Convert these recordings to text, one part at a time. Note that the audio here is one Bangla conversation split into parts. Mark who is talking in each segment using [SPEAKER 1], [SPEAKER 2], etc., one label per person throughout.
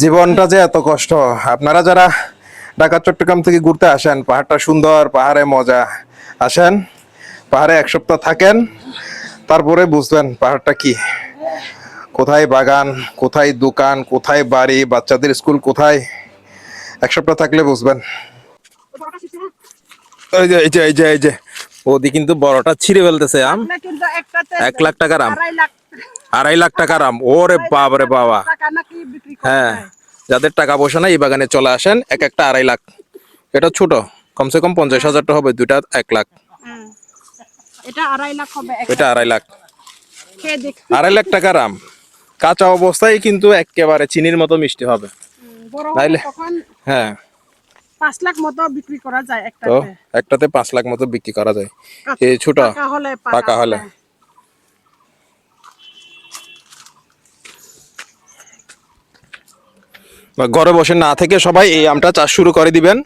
[SPEAKER 1] জীবনটা যে এত কষ্ট। আপনারা যারা ঢাকা চট্টগ্রাম থেকে ঘুরতে আসেন পাহাড়টা সুন্দর পাহাড়ে মজা আসেন পাহাড়ে এক সপ্তাহ থাকেন তারপরে বুঝবেন পাহাড়টা কি। কোথায় বাগান কোথায় দোকান কোথায় বাড়ি বাচ্চাদের স্কুল কোথায় এক সপ্তাহ থাকলে বুঝবেন। এই যে এই যে এই যে ওদি কিন্তু বড়টা ছিঁড়ে ফেলতেছে আম। এক লাখ টাকার আম।
[SPEAKER 2] আড়াই লাখ
[SPEAKER 1] টাকার আম ওরে বাবারে বাবা।
[SPEAKER 2] টাকা
[SPEAKER 1] হ্যাঁ যাদের টাকা পয়সা নাই এই বাগানে চলে আসেন এক একটা আড়াই লাখ। এটা ছোট কমসে কম পঞ্চাশ হাজার টাকা হবে দুইটা এক লাখ।
[SPEAKER 2] এটা আড়াই লাখ হবে
[SPEAKER 1] এটা আড়াই লাখ। আড়াই লাখ টাকার আম কাঁচা অবস্থায় কিন্তু একেবারে চিনির মতো মিষ্টি হবে।
[SPEAKER 2] তখন
[SPEAKER 1] হ্যাঁ।
[SPEAKER 2] পাঁচ লাখ মতো বিক্রি করা যায় একটাতে।
[SPEAKER 1] পাঁচ লাখ মতো বিক্রি করা যায়। এই ছোট
[SPEAKER 2] পাকা হলে
[SPEAKER 1] পাকা হলে বা ঘরে বসে না থেকে সবাই এই আমটা চাষ শুরু করে দিবেন।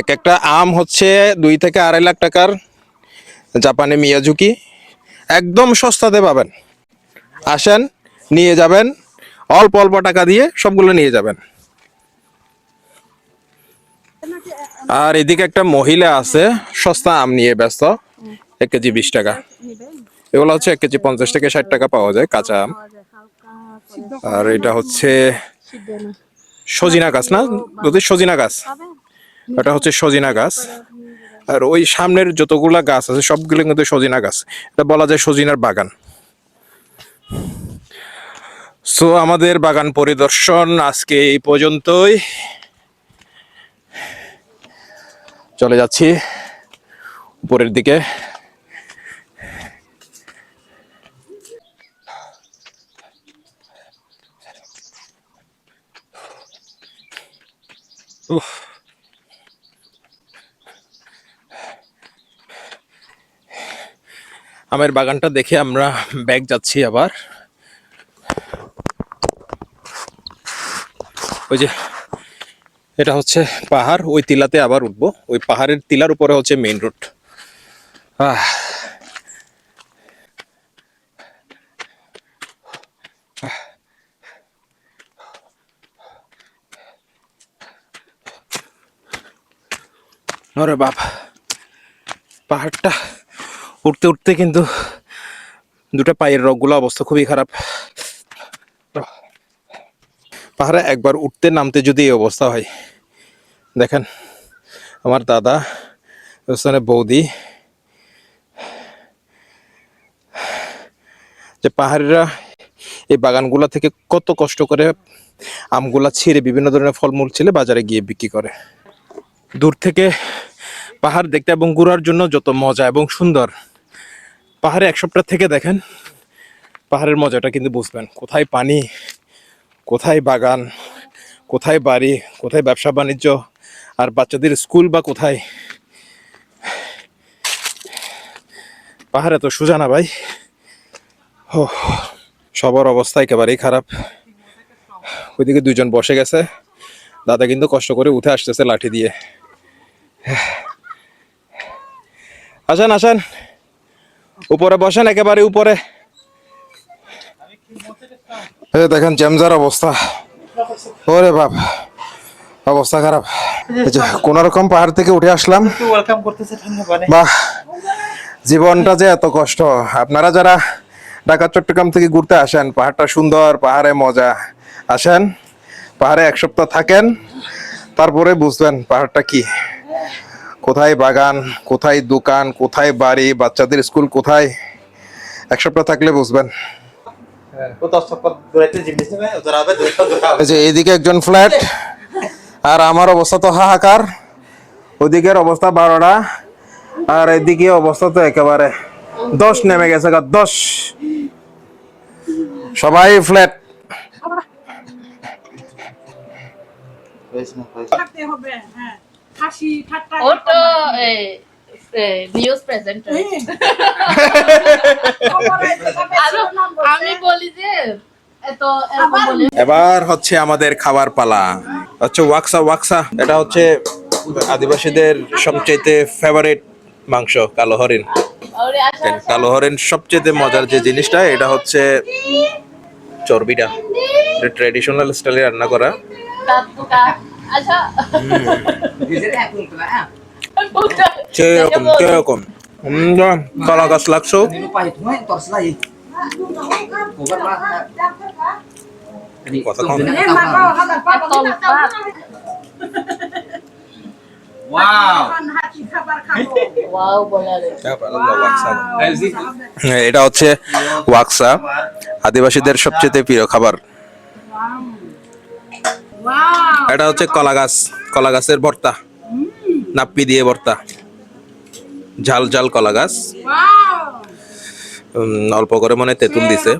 [SPEAKER 1] এক একটা আম হচ্ছে দুই থেকে আড়াই লাখ টাকার জাপানে মিয়াজুকি। একদম সস্তাতে পাবেন। আসেন, নিয়ে যাবেন, অল্প অল্প টাকা দিয়ে সবগুলো নিয়ে যাবেন। আর এদিকে একটা মহিলা আছে, সস্তা আম নিয়ে ব্যস্ত, এক কেজি বিশ টাকা। এগুলো হচ্ছে এক কেজি পঞ্চাশ থেকে ষাট টাকা পাওয়া যায়, কাঁচা আম। আর এটা হচ্ছে সজিনা গাছ না? সজিনা গাছ। এটা হচ্ছে সজিনা গাছ। আর ওই সামনের যতগুলা গাছ আছে, সবগুলো কিন্তু সজিনা গাছ। এটা বলা যায় সজিনার বাগান। সো, আমাদের বাগান পরিদর্শন আজকে এই পর্যন্তই। চলে যাচ্ছি উপরের দিকে। উফ। আমের বাগানটা দেখে আমরা ব্যাগ যাচ্ছি আবার। ওই যে, এটা হচ্ছে পাহাড়, ওই টিলাতে আবার উঠবো। ওই পাহাড়ের টিলার উপরে হচ্ছে মেইন রোড আহ। ওরে বাপ। পাহাড়টা উঠতে উঠতে কিন্তু দুটো পায়ের রগগুলো অবস্থা খুবই খারাপ। পাহাড়ে একবার উঠতে নামতে যদি এই অবস্থা হয়, দেখেন আমার দাদা ওখানে বৌদি, যে পাহাড়িরা এই বাগানগুলা থেকে কত কষ্ট করে আমগুলা ছিঁড়ে বিভিন্ন ধরনের ফলমূল ছিলে বাজারে গিয়ে বিক্রি করে। দূর থেকে পাহাড় দেখতে এবং ঘোরার জন্য যত মজা এবং সুন্দর, পাহাড়ে এক সপ্তাহ থেকে দেখেন, পাহাড়ের মজাটা কিন্তু বুঝবেন। কোথায় পানি, কোথায় বাগান, কোথায় বাড়ি, কোথায় ব্যবসা বাণিজ্য, আর বাচ্চাদের স্কুল বা কোথায়? পাহাড়ে তো সোজা না ভাই? ও সবার অবস্থা একেবারেই খারাপ। ওইদিকে দুজন বসে গেছে। দাদা কিন্তু কষ্ট করে উঠে আসতেছে লাঠি দিয়ে। আসেন আসেন। উপরে বসেন একেবারে উপরে। এই দেখেন জ্যামজার অবস্থা। ওরে বাপ অবস্থা খারাপ। কোন রকম পাহাড় থেকে উঠে আসলাম। বাহ জীবনটা যে এত কষ্ট। আপনারা যারা ঢাকা চট্টগ্রাম থেকে ঘুরতে আসেন পাহাড়টা সুন্দর পাহাড়ে মজা। আসেন পাহাড়ে এক সপ্তাহ থাকেন তারপরে বুঝবেন পাহাড়টা কি। কোথায় বাগান কোথায় দোকান কোথায় বাড়ি বাচ্চাদের স্কুল কোথায়? এক সপ্তাহ থাকলে বুঝবেন।
[SPEAKER 3] ও দর্শক দৌড়াইতে জিনিস নেবে দৌড়াবে দৌড়াবে
[SPEAKER 1] এই যে এইদিকে একজন ফ্ল্যাট আর আমার অবস্থা তো হাহাকার। ওদিকের অবস্থা বারোটা আর এদিকে অবস্থা তো একেবারে দশ নেমে গেছে দশ। সবাই ফ্ল্যাট।
[SPEAKER 2] হবে হ্যাঁ। হাসি ঠাট্টা
[SPEAKER 4] ও তো নিউজ প্রেজেন্টার আমি বলি যে এত এরকম বলে
[SPEAKER 1] এবার হচ্ছে আমাদের খাবার পালা। হচ্ছে ওয়াক্সা ওয়াক্সা। এটা হচ্ছে আদিবাসীদের সবচেয়ে ফেভারিট মাংস কালো হরিণ। কালো হরিণ সবচেয়ে মজার যে জিনিসটা এটা হচ্ছে চর্বিটা। ট্রেডিশনাল স্টাইলে রান্না করা। কলা গাছ লাগছো
[SPEAKER 2] Eh.
[SPEAKER 1] হ্যাঁ, এটা হচ্ছে ওয়াকসা আদিবাসীদের সবচেয়ে প্রিয় খাবার. এটা হচ্ছে কলা গাছ। কলা গাছের ভর্তা। নাপ্পি দিয়ে ভর্তা। ঝাল ঝাল কলা গাছ। উম, অল্প করে মনে তেঁতুল দিছে।